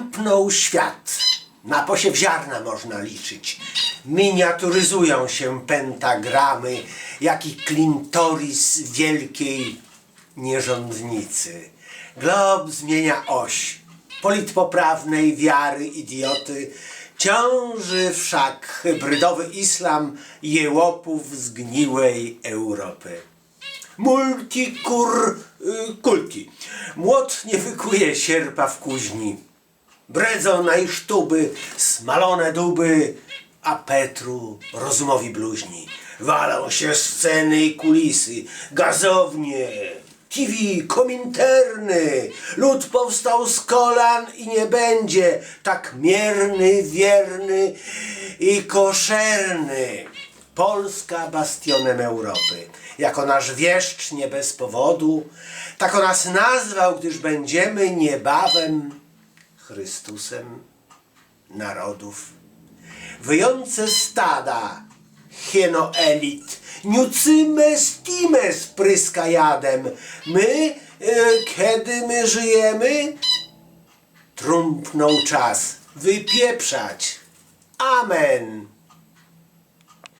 Tępnął świat. Na posiew ziarna można liczyć. Miniaturyzują się pentagramy, jak i klintoris wielkiej nierządnicy. Glob zmienia oś. Politpoprawnej wiary idioty ciąży wszak hybrydowy islam jełopów zgniłej Europy. Multikur y, kulki. Młot nie wykuje sierpa w kuźni. Bredzą najsztuby, smalone duby, a Petru rozumowi bluźni. Walą się sceny i kulisy, gazownie, TV, kominterny. Lud powstał z kolan i nie będzie tak mierny, wierny i koszerny. Polska bastionem Europy. Jako nasz wieszcz nie bez powodu, tak o nas nazwał, gdyż będziemy niebawem Chrystusem narodów. Wyjące stada hienoelit, niucyme stime spryska jadem. My, e, kiedy my żyjemy, trumpnął czas wypieprzać. Amen.